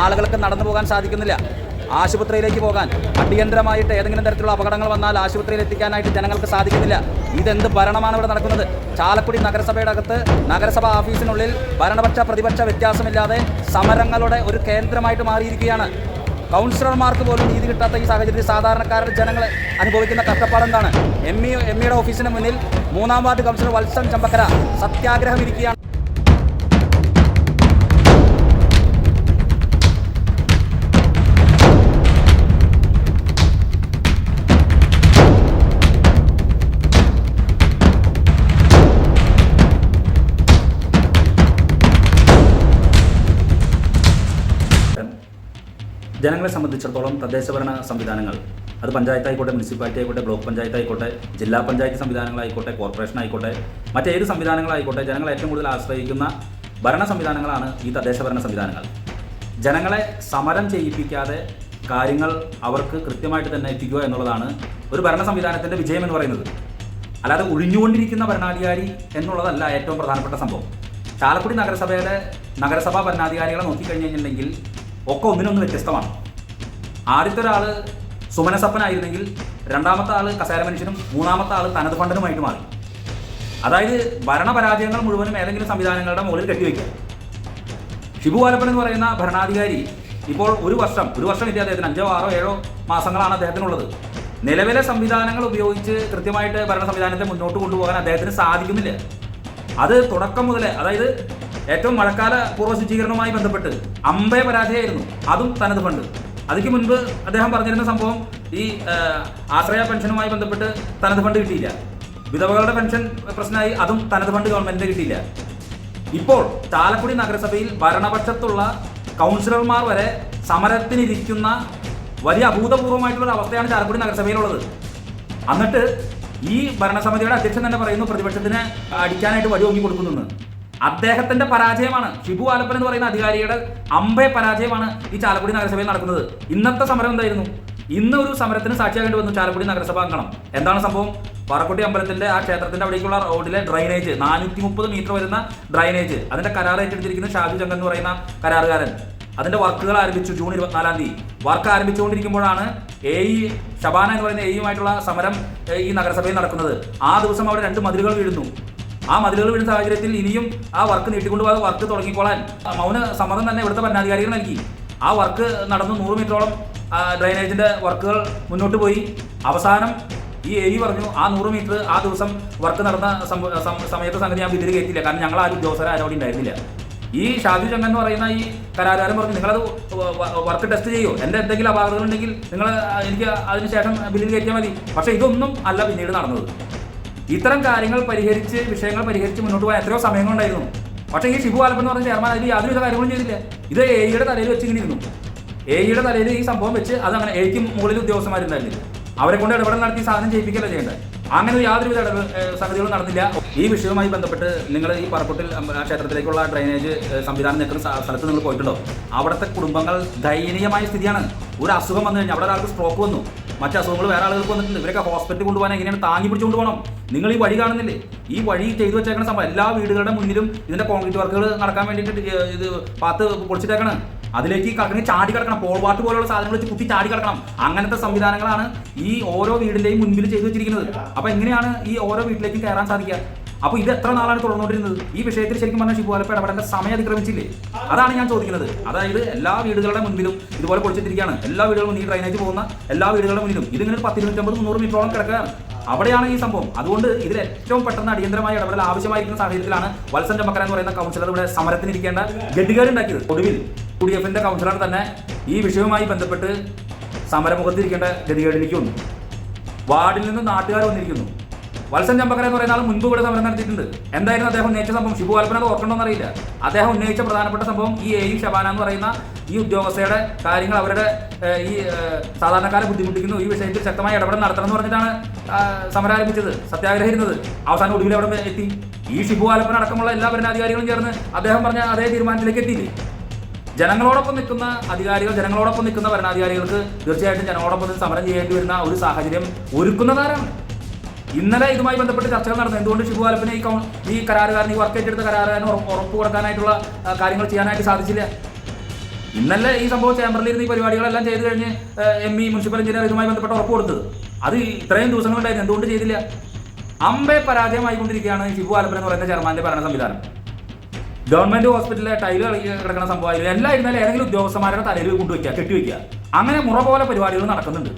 ആളുകൾക്ക് നടന്നു പോകാൻ സാധിക്കുന്നില്ല. ആശുപത്രിയിലേക്ക് പോകാൻ അടിയന്തരമായിട്ട് ഏതെങ്കിലും തരത്തിലുള്ള അപകടങ്ങൾ വന്നാൽ ആശുപത്രിയിൽ എത്തിക്കാനായിട്ട് ജനങ്ങൾക്ക് സാധിക്കുന്നില്ല. ഇതെന്ത് ഭരണമാണ് ഇവിടെ നടക്കുന്നത്? ചാലക്കുടി നഗരസഭയുടെ അകത്ത് നഗരസഭാ ഓഫീസിനുള്ളിൽ ഭരണപക്ഷ പ്രതിപക്ഷ വ്യത്യാസമില്ലാതെ സമരങ്ങളുടെ ഒരു കേന്ദ്രമായിട്ട് മാറിയിരിക്കുകയാണ്. കൗൺസിലർമാർക്ക് പോലും നീതി കിട്ടാത്ത ഈ സാഹചര്യത്തിൽ സാധാരണക്കാരുടെ ജനങ്ങൾ അനുഭവിക്കുന്ന കഷ്ടപ്പാട് എന്താണ് എം ഇ എം ഇയുടെ ഓഫീസിന് മുന്നിൽ മൂന്നാം വാർഡ് കൗൺസിലർ വത്സൻ ചമ്പക്കര സത്യാഗ്രഹം ഇരിക്കുകയാണ്. ജനങ്ങളെ സംബന്ധിച്ചിടത്തോളം തദ്ദേശഭരണ സംവിധാനങ്ങൾ അത് പഞ്ചായത്ത് ആയിക്കോട്ടെ മുനിസിപ്പാലിറ്റി ആയിക്കോട്ടെ ബ്ലോക്ക് പഞ്ചായത്ത് ആയിക്കോട്ടെ ജില്ലാ പഞ്ചായത്ത് സംവിധാനങ്ങളായിക്കോട്ടെ കോർപ്പറേഷൻ ആയിക്കോട്ടെ മറ്റേത് സംവിധാനങ്ങളായിക്കോട്ടെ ജനങ്ങളെ ഏറ്റവും കൂടുതൽ ആശ്രയിക്കുന്ന ഭരണ സംവിധാനങ്ങളാണ് ഈ തദ്ദേശഭരണ സംവിധാനങ്ങൾ. ജനങ്ങളെ സമരം ചെയ്യിപ്പിക്കാതെ കാര്യങ്ങൾ അവർക്ക് കൃത്യമായിട്ട് തന്നെ എത്തിക്കുക എന്നുള്ളതാണ് ഒരു ഭരണ സംവിധാനത്തിന്റെ വിജയം എന്ന് പറയുന്നത്. അല്ലാതെ ഒഴിഞ്ഞുകൊണ്ടിരിക്കുന്ന ഭരണാധികാരി എന്നുള്ളതല്ല ഏറ്റവും പ്രധാനപ്പെട്ട സംഭവം. ചാലക്കുടി നഗരസഭയുടെ നഗരസഭാ ഭരണാധികാരികളെ നോക്കിക്കഴിഞ്ഞ് കഴിഞ്ഞിട്ടുണ്ടെങ്കിൽ ഒക്കെ ഒന്നിനൊന്ന് വ്യത്യസ്തമാണ്. ആദ്യത്തെ ഒരാൾ സുമനസപ്പനായിരുന്നെങ്കിൽ രണ്ടാമത്തെ ആൾ കസേര മനുഷ്യനും മൂന്നാമത്തെ ആൾ തനത് ഫണ്ടനുമായിട്ട് മാറി. അതായത് ഭരണപരാജയങ്ങൾ മുഴുവനും ഏതെങ്കിലും സംവിധാനങ്ങളുടെ മുകളിൽ കെട്ടിവെക്കുക. ഷിബു വാലപ്പൻ എന്ന് പറയുന്ന ഭരണാധികാരി ഇപ്പോൾ ഒരു വർഷം ഒരു വർഷം ഇല്ല അദ്ദേഹത്തിന് അഞ്ചോ ആറോ ഏഴോ മാസങ്ങളാണ് അദ്ദേഹത്തിനുള്ളത്. നിലവിലെ സംവിധാനങ്ങൾ ഉപയോഗിച്ച് കൃത്യമായിട്ട് ഭരണ സംവിധാനത്തെ മുന്നോട്ട് കൊണ്ടുപോകാൻ അദ്ദേഹത്തിന് സാധിക്കുന്നില്ല. അത് തുടക്കം മുതലേ അതായത് ഏറ്റവും മഴക്കാല പൂർവ ശുചീകരണവുമായി ബന്ധപ്പെട്ട് അമ്പയ പരാജയമായിരുന്നു അതും തനത് ഫണ്ട്. അതിക്ക് മുൻപ് അദ്ദേഹം പറഞ്ഞിരുന്ന സംഭവം ഈ ആശ്രയ പെൻഷനുമായി ബന്ധപ്പെട്ട് തനത് ഫണ്ട് കിട്ടിയില്ല. വിധവകളുടെ പെൻഷൻ പ്രശ്നമായി അതും തനത് ഫണ്ട് ഗവൺമെന്റിന് കിട്ടിയില്ല. ഇപ്പോൾ ചാലക്കുടി നഗരസഭയിൽ ഭരണപക്ഷത്തുള്ള കൗൺസിലർമാർ വരെ സമരത്തിനിരിക്കുന്ന വലിയ അഭൂതപൂർവമായിട്ടുള്ള ഒരു അവസ്ഥയാണ് ചാലക്കുടി നഗരസഭയിലുള്ളത്. എന്നിട്ട് ഈ ഭരണസമിതിയുടെ അധ്യക്ഷൻ തന്നെ പറയുന്നു പ്രതിപക്ഷത്തിന് അടിക്കാനായിട്ട് വഴി ഒങ്ങി കൊടുക്കുന്നെന്ന് അദ്ദേഹത്തിന്റെ പരാജയമാണ്. ഷിബു ആലപ്പൻ എന്ന് പറയുന്ന അധികാരിയുടെ അമ്പേ പരാജയമാണ് ഈ ചാലക്കുടി നഗരസഭയിൽ നടക്കുന്നത്. ഇന്നത്തെ സമരം എന്തായിരുന്നു? ഇന്ന് ഒരു സമരത്തിന് സാക്ഷിയാകേണ്ടി വന്നു ചാലക്കുടി നഗരസഭ അംഗണം എന്താണ് സംഭവം? പാറക്കുട്ടി അമ്പലത്തിന്റെ ആ ക്ഷേത്രത്തിന്റെ അവിടേക്കുള്ള റോഡിലെ ഡ്രൈനേജ് നാനൂറ്റി മുപ്പത് മീറ്റർ വരുന്ന ഡ്രൈനേജ് അതിന്റെ കരാർ ഏറ്റെടുത്തിരിക്കുന്ന ഷാജു ചങ്കൻ എന്ന് പറയുന്ന കരാറുകാരൻ. അതിന്റെ വർക്കുകൾ ആരംഭിച്ചു ജൂൺ ഇരുപത്തിനാലാം തീയതി. വർക്ക് ആരംഭിച്ചുകൊണ്ടിരിക്കുമ്പോഴാണ് എ ഇ ഷബാന എന്ന് പറയുന്ന എയുമായിട്ടുള്ള സമരം ഈ നഗരസഭയിൽ നടക്കുന്നത്. ആ ദിവസം അവിടെ രണ്ട് മതിലുകൾ വീഴുന്നു. ആ മതിലുകൾ വീഴുന്ന സാഹചര്യത്തിൽ ഇനിയും ആ വർക്ക് നീട്ടിക്കൊണ്ടുപോകാതെ വർക്ക് തുടങ്ങിക്കോളാൻ. മൗന സമ്മതം തന്നെ ഇവിടുത്തെ ഭരണാധികാരികൾ നൽകി. ആ വർക്ക് നടന്നു നൂറ് മീറ്ററോളം ഡ്രൈനേജിന്റെ വർക്കുകൾ മുന്നോട്ട് പോയി. അവസാനം ഈ എ പറഞ്ഞു ആ നൂറ് മീറ്റർ ആ ദിവസം വർക്ക് നടന്ന സമയത്തെ സംഗതി ഞാൻ ഇതിൽ കയറ്റില്ല കാരണം ഞങ്ങൾ ആ ഉദ്യോഗസ്ഥരെ ആരോടെ ഉണ്ടായിരുന്നില്ല. ഈ ഷാജു ചങ്ങൻ എന്ന് പറയുന്ന ഈ കരാറുകാരൻ പറഞ്ഞു നിങ്ങളത് വർക്ക് ടെസ്റ്റ് ചെയ്യോ? എന്റെ എന്തെങ്കിലും അപാകതകൾ ഉണ്ടെങ്കിൽ നിങ്ങൾ എനിക്ക് അതിനുശേഷം ബില്ലിൽ കയറ്റിയാൽ മതി. പക്ഷേ ഇതൊന്നും അല്ല പിന്നീട് നടന്നത്. ഇത്തരം കാര്യങ്ങൾ പരിഹരിച്ച് വിഷയങ്ങൾ പരിഹരിച്ച് മുന്നോട്ട് പോകാൻ എത്രയോ സമയങ്ങളുണ്ടായിരുന്നു. പക്ഷേ ഈ ഷിബു ആലപ്പൻ എന്ന് പറഞ്ഞ ചെയർമാൻ അതിൽ യാതൊരു കാര്യങ്ങളും ചെയ്തില്ല. ഇത് എയുടെ തലയിൽ വെച്ച് ഇങ്ങനെ ഇരുന്നു എയുടെ തലയിൽ ഈ സംഭവം വെച്ച് അത് അങ്ങനെ എയ്ക്ക് മുകളിൽ ഉദ്യോഗസ്ഥന്മാരുണ്ടായിരുന്നില്ല. അവരെ കൊണ്ട് ഇടപെടൽ നടത്തി സാധനം ചെയ്യിപ്പിക്കല്ല ചെയ്യേണ്ടത്. അങ്ങനെ യാതൊരുവിധ സംഗതികളും നടന്നില്ല. ഈ വിഷയവുമായി ബന്ധപ്പെട്ട് നിങ്ങൾ ഈ പറപ്പൊട്ടിൽ ക്ഷേത്രത്തിലേക്കുള്ള ഡ്രൈനേജ് സംവിധാനം നിൽക്കുന്ന സ്ഥ- സ്ഥലത്ത് നിങ്ങൾ പോയിട്ടുണ്ടോ? അവിടുത്തെ കുടുംബങ്ങൾ ദയനീയമായ സ്ഥിതിയാണ്. ഒരു അസുഖം വന്നു കഴിഞ്ഞാൽ അവിടെ ഒരാൾക്ക് സ്ട്രോക്ക് വന്നു. മറ്റു അസുഖങ്ങൾ വേറെ ആളുകൾക്ക് വന്നിട്ടുണ്ട്. ഇവരൊക്കെ ഹോസ്പിറ്റലിൽ കൊണ്ടുപോകാൻ എങ്ങനെയാണ് താങ്ങി പിടിച്ചുകൊണ്ട് പോകണം നിങ്ങൾ ഈ വഴി കാണുന്നില്ലേ? ഈ വഴി ചെയ്തു വെച്ചേക്കണ സംഭവം എല്ലാ വീടുകളുടെ മുന്നിലും ഇതിന്റെ കോൺക്രീറ്റ് വർക്കുകൾ നടക്കാൻ വേണ്ടിയിട്ട് ഇത് പാത്ത് പൊളിച്ചിട്ടേക്കാണ്. അതിലേക്ക് കടന്ന് ചാടി കിടക്കണം. പോൾവാട്ട് പോലുള്ള സാധനങ്ങൾ വെച്ച് കുത്തി ചാടി കിടക്കണം. അങ്ങനത്തെ സംവിധാനങ്ങളാണ് ഈ ഓരോ വീടിന്റെയും മുൻപിൽ ചെയ്തു വെച്ചിരിക്കുന്നത്. അപ്പൊ എങ്ങനെയാണ് ഈ ഓരോ വീട്ടിലേക്കും കയറാൻ സാധിക്കുക? അപ്പൊ ഇത് എത്ര നാളാണ് തുടർന്നുകൊണ്ടിരുന്നത്? ഈ വിഷയത്തിൽ ശരിക്കും പറഞ്ഞാൽ ഷിബു ആലപ്പ ഇടപെടേണ്ട സമയം അതിക്രമിച്ചില്ലേ? അതാണ് ഞാൻ ചോദിക്കുന്നത്. അതായത് എല്ലാ വീടുകളുടെ മുൻപിലും ഇതുപോലെ പൊളിച്ചിട്ടിരിക്കുകയാണ്. എല്ലാ വീടുകളും ഈ ഡ്രൈനേജ് പോകുന്ന എല്ലാ വീടുകളുടെ മുന്നിലും ഇതിങ്ങനെ ഒരു പത്ത് ഇരുന്നൂറ്റമ്പത് മുന്നൂറ് മീറ്ററോളം കിടക്കുകയാണ്. അവിടെയാണ് ഈ സംഭവം. അതുകൊണ്ട് ഇതിൽ ഏറ്റവും പെട്ടെന്ന് അടിയന്തരമായ ഇടപെടൽ ആവശ്യമായിരിക്കുന്ന സാഹചര്യത്തിലാണ് വത്സൻ ചമ്മക്കര എന്ന് പറയുന്ന കൗൺസിലർ ഇവിടെ സമരത്തിനിരിക്കേണ്ട ഗഡികാർ ഉണ്ടാക്കിയത് ഒടുവിൽ യു ഡി എഫിന്റെ കൗൺസിലർ തന്നെ ഈ വിഷയവുമായി ബന്ധപ്പെട്ട് സമരമുഖത്തിരിക്കേണ്ട ഗതികേടിലേക്ക് വന്നു വാർഡിൽ നിന്ന് നാട്ടുകാർ വന്നിരിക്കുന്നു. വത്സൻ ചമ്പക്കര എന്ന് പറയുന്ന ആൾ മുൻപ് ഇവിടെ സമരം നടത്തിയിട്ടുണ്ട്. എന്തായിരുന്നു അദ്ദേഹം ഉന്നയിച്ച സംഭവം? ശിബു ആൽപ്പന ഓർക്കണമെന്ന് അദ്ദേഹം ഉന്നയിച്ച പ്രധാനപ്പെട്ട സംഭവം ഈ എ ഷബാന എന്ന് പറയുന്ന ഈ ഉദ്യോഗസ്ഥയുടെ കാര്യങ്ങൾ അവരുടെ ഈ സാധാരണക്കാരെ ബുദ്ധിമുട്ടിക്കുന്നു. ഈ വിഷയത്തിൽ ശക്തമായ ഇടപെടൽ നടത്തണം എന്ന് പറഞ്ഞിട്ടാണ് സമരം ആരംഭിച്ചത്. സത്യാഗ്രഹം ഇരുന്നത് അവസാനം ഒടുവിൽ അവിടെ എത്തി. ഈ ഷിബു ആലപ്പന അടക്കമുള്ള എല്ലാ ഭരണാധികാരികളും ചേർന്ന് അദ്ദേഹം പറഞ്ഞ അതേ തീരുമാനത്തിലേക്ക് എത്തിയില്ലേ? ജനങ്ങളോടൊപ്പം നിൽക്കുന്ന അധികാരികൾ ജനങ്ങളോടൊപ്പം നിൽക്കുന്ന ഭരണാധികാരികൾക്ക് തീർച്ചയായിട്ടും ജനങ്ങളോടൊപ്പം സമരം ചെയ്യേണ്ടി വരുന്ന ഒരു സാഹചര്യം ഒരുക്കുന്നതാരാണ് ഇന്നലെ ഇതുമായി ബന്ധപ്പെട്ട് ചർച്ചകൾ നടന്നു. എന്തുകൊണ്ട് ഷിബു ആലപ്പിന് ഈ ഈ കരാറുകാരൻ ഈ വർക്ക് ഏറ്റെടുത്ത കരാറുകാരന് ഉറപ്പ് കൊടുക്കാനായിട്ടുള്ള കാര്യങ്ങൾ ചെയ്യാനായിട്ട് സാധിച്ചില്ല. ഇന്നലെ ഈ സംഭവം ചേംബറിൽ ഈ പരിപാടികളെല്ലാം ചെയ്ത് കഴിഞ്ഞ് എം ഇ മുനിസിപ്പൽ എഞ്ചിനീയർ ഇതുമായി ബന്ധപ്പെട്ട് ഉറപ്പ് കൊടുത്തത്. അത് ഇത്രയും ദിവസങ്ങളുണ്ടായിരുന്നു. എന്തുകൊണ്ട് ചെയ്തില്ല? അമ്പേ പരാജയമായിക്കൊണ്ടിരിക്കുകയാണ് ഷിബു ആലപ്പൻ എന്ന് പറയുന്ന ചെയർമാന്റെ ഭരണ സംവിധാനം. ഗവൺമെന്റ് ഹോസ്പിറ്റലിലെ ടൈൽ കളി കിടക്കുന്ന സംഭവം എല്ലാം ഇരുന്നാലും ഏതെങ്കിലും ഉദ്യോഗസ്ഥന്മാരുടെ തലയിൽ കൊണ്ടുവയ്ക്കുക കെട്ടിവെക്കുക അങ്ങനെ മുറ പോലെ പരിപാടികൾ നടക്കുന്നുണ്ട്.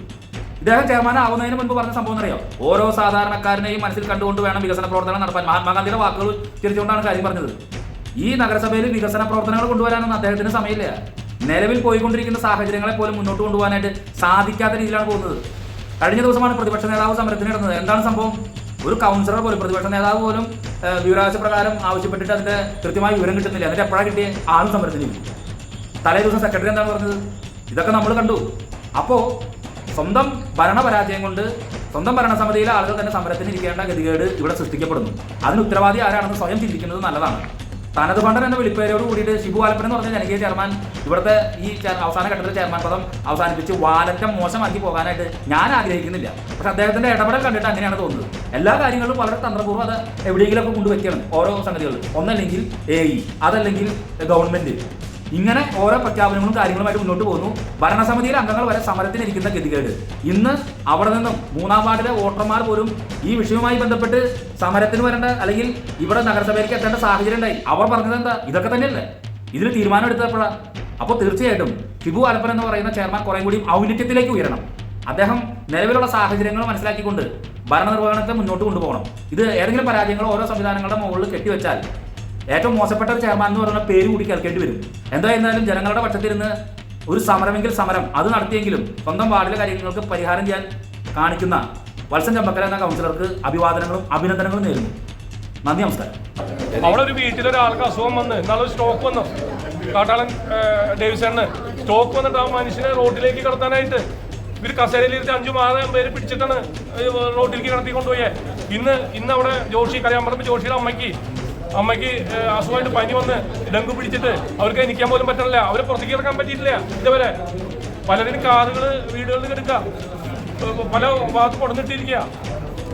ഇദ്ദേഹം ചെയർമാൻ ആവുന്നതിന് മുൻപ് പറഞ്ഞ സംഭവം അറിയാം ഓരോ സാധാരണക്കാരനെയും മനസ്സിൽ കണ്ടുകൊണ്ട് വേണം വികസന പ്രവർത്തനം നടത്താൻ മഹാത്മാഗാന്ധിയുടെ വാക്കുകൾ തിരിച്ചുകൊണ്ടാണ് കാര്യം പറഞ്ഞത്. ഈ നഗരസഭയിൽ വികസന പ്രവർത്തനങ്ങൾ കൊണ്ടുവരാനൊന്നും അദ്ദേഹത്തിന് സമയമില്ല. നിലവിൽ പോയിക്കൊണ്ടിരിക്കുന്ന സാഹചര്യങ്ങളെ പോലും മുന്നോട്ട് കൊണ്ടുപോകാനായിട്ട് സാധിക്കാത്ത രീതിയിലാണ് പോകുന്നത്. കഴിഞ്ഞ ദിവസമാണ് പ്രതിപക്ഷ നേതാവ് സമരത്തിന് ഇടുന്നത് എന്താണ് സംഭവം? ഒരു കൗൺസിലർ പോലും പ്രതിപക്ഷ നേതാവ് പോലും ഏഹ്, വിവരാവകാശ പ്രകാരം ആവശ്യപ്പെട്ടിട്ട് അതിന്റെ കൃത്യമായ വിവരം കിട്ടുന്നില്ല. എന്നിട്ട് എപ്പോഴാണ് കിട്ടിയ? ആളും സമരത്തിന് ഇരിക്കും. തലേ ദിവസം സെക്രട്ടറി എന്താണ് പറഞ്ഞത്? ഇതൊക്കെ നമ്മൾ കണ്ടു. അപ്പോൾ സ്വന്തം ഭരണപരാജയം കൊണ്ട് സ്വന്തം ഭരണസമിതിയിലെ ആളുകൾ തന്നെ സമരത്തിന് ഇരിക്കേണ്ട ഗതികേട് ഇവിടെ സൃഷ്ടിക്കപ്പെടുന്നു. അതിന് ഉത്തരവാദി ആരാണെന്ന് സ്വയം ചിന്തിക്കുന്നത് നല്ലതാണ്. തനത് ഫണ്ടൻ എന്ന വിളിപ്പേരോട് കൂടിയിട്ട് ശിബു ആലപ്പൻ എന്ന് പറഞ്ഞ ജനകീയ ചെയർമാൻ ഇവിടുത്തെ ഈ അവസാന ഘട്ടത്തിൽ ചെയർമാൻ പദം അവസാനിപ്പിച്ച് വാലറ്റം മോശമാക്കി പോകാനായിട്ട് ഞാൻ ആഗ്രഹിക്കുന്നില്ല. പക്ഷെ അദ്ദേഹത്തിന്റെ ഇടപെടൽ കണ്ടിട്ട് അങ്ങനെയാണ് തോന്നുന്നത്. എല്ലാ കാര്യങ്ങളും വളരെ തന്ത്രപൂർവം അത് എവിടെയെങ്കിലുമൊക്കെ കൊണ്ടുവയ്ക്കണം ഓരോ സംഗതികളും ഒന്നല്ലെങ്കിൽ എ ഇ അതല്ലെങ്കിൽ ഗവൺമെന്റ് ഇങ്ങനെ ഓരോ പ്രഖ്യാപനങ്ങളും കാര്യങ്ങളുമായിട്ട് മുന്നോട്ട് പോകുന്നു. ഭരണസമിതിയിലെ അംഗങ്ങൾ വരെ സമരത്തിനിരിക്കുന്ന ഗതികേട്. ഇന്ന് അവിടെ നിന്നും മൂന്നാം വാർഡിലെ വോട്ടർമാർ പോലും ഈ വിഷയവുമായി ബന്ധപ്പെട്ട് സമരത്തിന് വരേണ്ട അല്ലെങ്കിൽ ഇവിടെ നഗരസഭയിലേക്ക് എത്തേണ്ട സാഹചര്യം ഉണ്ടായി. അവർ പറഞ്ഞത് എന്താ? ഇതൊക്കെ തന്നെയല്ലേ? ഇതിന് തീരുമാനം എടുത്തപ്പോഴാണ് അപ്പോൾ തീർച്ചയായിട്ടും ഷിബു ആലപ്പൻ എന്ന് പറയുന്ന ചെയർമാൻ കുറേ കൂടി ഔന്നിത്യത്തിലേക്ക് ഉയരണം. അദ്ദേഹം നിലവിലുള്ള സാഹചര്യങ്ങൾ മനസ്സിലാക്കിക്കൊണ്ട് ഭരണനിർവഹണത്തെ മുന്നോട്ട് കൊണ്ടുപോകണം. ഇത് ഏതെങ്കിലും പരാജയങ്ങൾ ഓരോ സംവിധാനങ്ങളുടെ മുകളിൽ കെട്ടിവെച്ചാൽ ഏറ്റവും മോശപ്പെട്ട ഒരു ചെയർമാൻ എന്ന് പറയുന്ന പേര് കൂടി കേൾക്കേണ്ടി വരും. എന്തായിരുന്നാലും ജനങ്ങളുടെ പക്ഷത്തിരുന്ന് ഒരു സമരമെങ്കിൽ സമരം അത് നടത്തിയെങ്കിലും സ്വന്തം വാർഡിലെ കാര്യങ്ങൾക്ക് പരിഹാരം ചെയ്യാൻ കാണിക്കുന്ന വത്സൻ ചമ്പക്കര എന്ന കൗൺസിലർക്ക് അഭിവാദനങ്ങളും അഭിനന്ദനങ്ങളും നേരുന്നു. നന്ദി നമസ്കാരം. അവിടെ ഒരു വീട്ടിൽ ഒരാൾക്ക് അസുഖം വന്ന് നാളെ സ്റ്റോക്ക് വന്നു. കാട്ടാളൻ ഡേവിസണ് സ്റ്റോക്ക് വന്നിട്ട് ആ മനുഷ്യനെ റോഡിലേക്ക് കടത്താനായിട്ട് ഇവർ കസേരയിലിരുത്തി അഞ്ചു ആറ് പേര് പിടിച്ചിട്ടാണ് റോഡിലേക്ക് കടത്തി കൊണ്ടുപോയേ ഇന്ന് ഇന്ന് അവിടെ ജോഷി കരയാമ്പറമ്പ് ജോഷിയുടെ അമ്മയ്ക്ക് അമ്മയ്ക്ക് അസുഖമായിട്ട് പനി വന്ന് ഡെങ്കു പിടിച്ചിട്ട് അവർക്ക് നിൽക്കാൻ പോലും പറ്റണില്ല. അവരെ പുറത്തേക്ക് ഇറക്കാൻ പറ്റിയിട്ടില്ല. ഇതുവരെ പലരും കാറുകൾ വീടുകളിൽ കിടക്കുക പല ഭാഗത്ത് കൊടുത്തിട്ടിരിക്കുക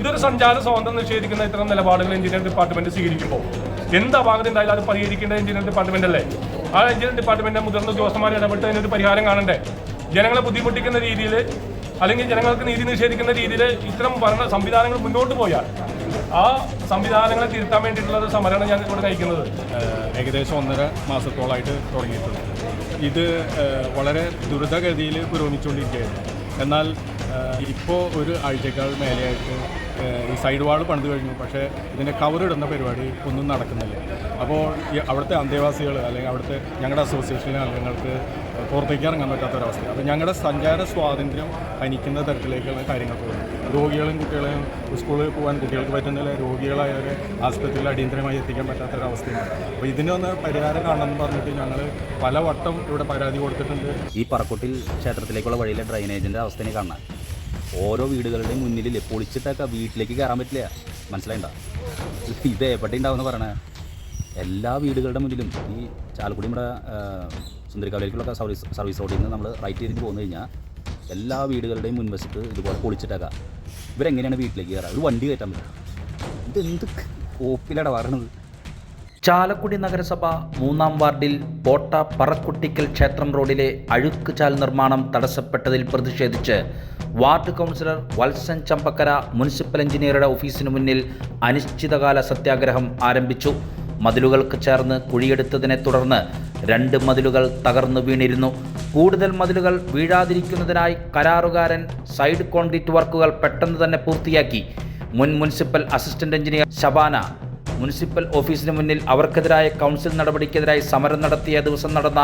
ഇതൊരു സഞ്ചാര സ്വാതന്ത്ര്യം നിഷേധിക്കുന്ന ഇത്തരം നിലപാടുകൾ എഞ്ചിനീയറിംഗ് ഡിപ്പാർട്ട്മെന്റ് സ്വീകരിക്കുമ്പോൾ. എന്ത് അപാകത ഉണ്ടായാലും അത് പരിഹരിക്കേണ്ട എഞ്ചിനീയറിംഗ് ഡിപ്പാർട്ട്മെന്റ് അല്ലേ? ആ എഞ്ചിനീയറിംഗ് ഡിപ്പാർട്ട്മെന്റ് മുതിർന്ന ഉദ്യോഗസ്ഥന്മാർ ഇടപെട്ട് അതിനൊരു പരിഹാരം കാണണ്ടേ? ജനങ്ങളെ ബുദ്ധിമുട്ടിക്കുന്ന രീതിയിൽ അല്ലെങ്കിൽ ജനങ്ങൾക്ക് നീതി നിഷേധിക്കുന്ന രീതിയിൽ ഇത്തരം ഭരണ സംവിധാനങ്ങൾ മുന്നോട്ട് പോയാൽ ആ സംവിധാനങ്ങളെ തിരുത്താൻ വേണ്ടിയിട്ടുള്ള സമരമാണ് ഞാൻ ഇവിടെ നയിക്കുന്നത്. ഏകദേശം ഒന്നര മാസത്തോളമായിട്ട് തുടങ്ങിയിട്ടുണ്ട്. ഇത് വളരെ ദ്രുതഗതിയിൽ പുരോഗമിച്ചുകൊണ്ടിരിക്കുകയായിരുന്നു എന്നാൽ ഇപ്പോൾ ഒരു ആഴ്ചക്കാൾ മേലെയായിട്ട് ഈ സൈഡ് വാൾ പണിത് കഴിഞ്ഞു. പക്ഷേ ഇതിന്റെ കവറിടുന്ന പരിപാടി ഒന്നും നടക്കുന്നില്ല. അപ്പോൾ ഈ അവിടുത്തെ അന്തേവാസികൾ അല്ലെങ്കിൽ അവിടുത്തെ ഞങ്ങളുടെ അസോസിയേഷനിലെ അംഗങ്ങൾക്ക് പുറത്തേക്ക് ഇറങ്ങാൻ പറ്റാത്തൊരവസ്ഥ അപ്പോൾ ഞങ്ങളുടെ സഞ്ചാര സ്വാതന്ത്ര്യം ഹനിക്കുന്ന തരത്തിലേക്കുള്ള കാര്യങ്ങൾ പോകുന്നു. രോഗികളും കുട്ടികളെയും സ്കൂളിൽ പോകാൻ കുട്ടികൾക്ക് പറ്റുന്നില്ല രോഗികളായവരെ ആസ്പത്രിയിൽ അടിയന്തരമായി എത്തിക്കാൻ പറ്റാത്തൊരവസ്ഥയാണ്. അപ്പോൾ ഇതിനൊന്ന് പരിഹാരം കാണണം എന്ന് പറഞ്ഞിട്ട് ഞങ്ങൾ പലവട്ടം ഇവിടെ പരാതി കൊടുത്തിട്ടുണ്ട്. ഈ പറക്കുട്ടിൽ ക്ഷേത്രത്തിലേക്കുള്ള വഴിയിലെ ഡ്രൈനേജിന്റെ അവസ്ഥയെ കാണാൻ. ഓരോ വീടുകളുടെയും മുന്നിൽ പൊളിച്ചിട്ടൊക്കെ വീട്ടിലേക്ക് കയറാൻ പറ്റില്ല. മനസ്സിലായിണ്ട? ഇത് എവിടെ ഉണ്ടാവുമെന്ന് പറയണേ? എല്ലാ വീടുകളുടെ മുന്നിലും ഈ ചാലക്കുടി നമ്മുടെ സുന്ദരിക്കാവിലേക്കുള്ള സർവീസ് സർവീസ് റോഡിൽ നിന്ന് നമ്മൾ റൈറ്റ് തിരിഞ്ഞ് പോന്നു കഴിഞ്ഞാൽ എല്ലാ വീടുകളുടെയും മുൻവശത്ത് ഇതുപോലെ പൊളിച്ചിട്ടേക്കാം ഇവരെങ്ങനെയാണ് വീട്ടിലേക്ക് കയറുക? ഒരു വണ്ടി കയറ്റാൻ പറ്റും എന്ത് ഓപ്പിലട പറയണത്? ചാലക്കുടി നഗരസഭ മൂന്നാം വാർഡിൽ പോട്ട പറക്കുട്ടിക്കൽ ക്ഷേത്രം റോഡിലെ അഴുക്ക് ചാൽ നിർമ്മാണം തടസ്സപ്പെട്ടതിൽ പ്രതിഷേധിച്ച് ward councillor Valsan Chambakkara municipal എഞ്ചിനീയറുടെ ഓഫീസിന് മുന്നിൽ അനിശ്ചിതകാല സത്യാഗ്രഹം ആരംഭിച്ചു. മതിലുകൾക്ക് ചേർന്ന് കുഴിയെടുത്തതിനെ തുടർന്ന് രണ്ട് മതിലുകൾ തകർന്നു വീണിരുന്നു. കൂടുതൽ മതിലുകൾ വീഴാതിരിക്കുന്നതിനായി കരാറുകാരൻ സൈഡ് കോൺക്രീറ്റ് വർക്കുകൾ പെട്ടെന്ന് തന്നെ പൂർത്തിയാക്കി. മുൻ municipal assistant engineer Shabana municipal ഓഫീസിന് മുന്നിൽ അവർക്കെതിരായ കൗൺസിൽ നടപടിക്കെതിരായി സമരം നടത്തിയ ദിവസം നടന്ന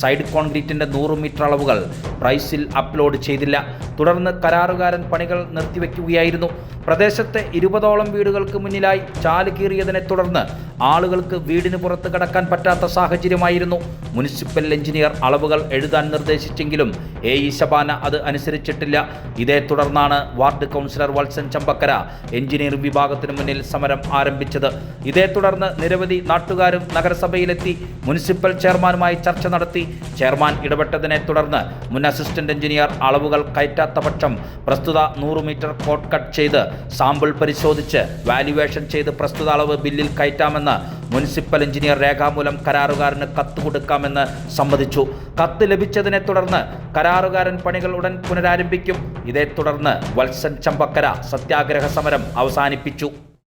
സൈഡ് കോൺക്രീറ്റിന്റെ നൂറ് മീറ്റർ അളവുകൾ പ്രൈസിൽ അപ്ലോഡ് ചെയ്തില്ല. തുടർന്ന് കരാറുകാരൻ പണികൾ നിർത്തിവെക്കുകയായിരുന്നു. പ്രദേശത്തെ ഇരുപതോളം വീടുകൾക്ക് മുന്നിലായി ചാൽ കീറിയതിനെ തുടർന്ന് ആളുകൾക്ക് വീടിന് പുറത്ത് കടക്കാൻ പറ്റാത്ത സാഹചര്യമായിരുന്നു. മുനിസിപ്പൽ എഞ്ചിനീയർ അളവുകൾ എഴുതാൻ നിർദ്ദേശിച്ചെങ്കിലും എ ഇ ശബാന അത് അനുസരിച്ചിട്ടില്ല. ഇതേ തുടർന്നാണ് ward councillor Valsan Chambakkara engineer വിഭാഗത്തിന് മുന്നിൽ സമരം ആരംഭിച്ചത്. ഇതേ തുടർന്ന് നിരവധി നാട്ടുകാരും നഗരസഭയിലെത്തി മുനിസിപ്പൽ ചെയർമാനുമായി ചർച്ച നടത്തി. ചെയർമാൻ ഇടപെട്ടതിനെ തുടർന്ന് മുൻ അസിസ്റ്റന്റ് എഞ്ചിനീയർ അളവുകൾ കയറ്റാത്ത പക്ഷം പ്രസ്തുത നൂറ് മീറ്റർ കോട്ട് കട്ട് ചെയ്ത് സാമ്പിൾ പരിശോധിച്ച് വാല്യുവേഷൻ ചെയ്ത് പ്രസ്തുത അളവ് ബില്ലിൽ കയറ്റാമെന്ന് മുനിസിപ്പൽ എഞ്ചിനീയർ രേഖാമൂലം കരാറുകാരന് കത്ത് കൊടുക്കാമെന്ന് സമ്മതിച്ചു. കത്ത് ലഭിച്ചതിനെ തുടർന്ന് കരാറുകാരൻ പണികൾ ഉടൻ പുനരാരംഭിക്കും. ഇതേ തുടർന്ന് വത്സൻ ചമ്പക്കര സത്യാഗ്രഹ സമരം അവസാനിപ്പിച്ചു.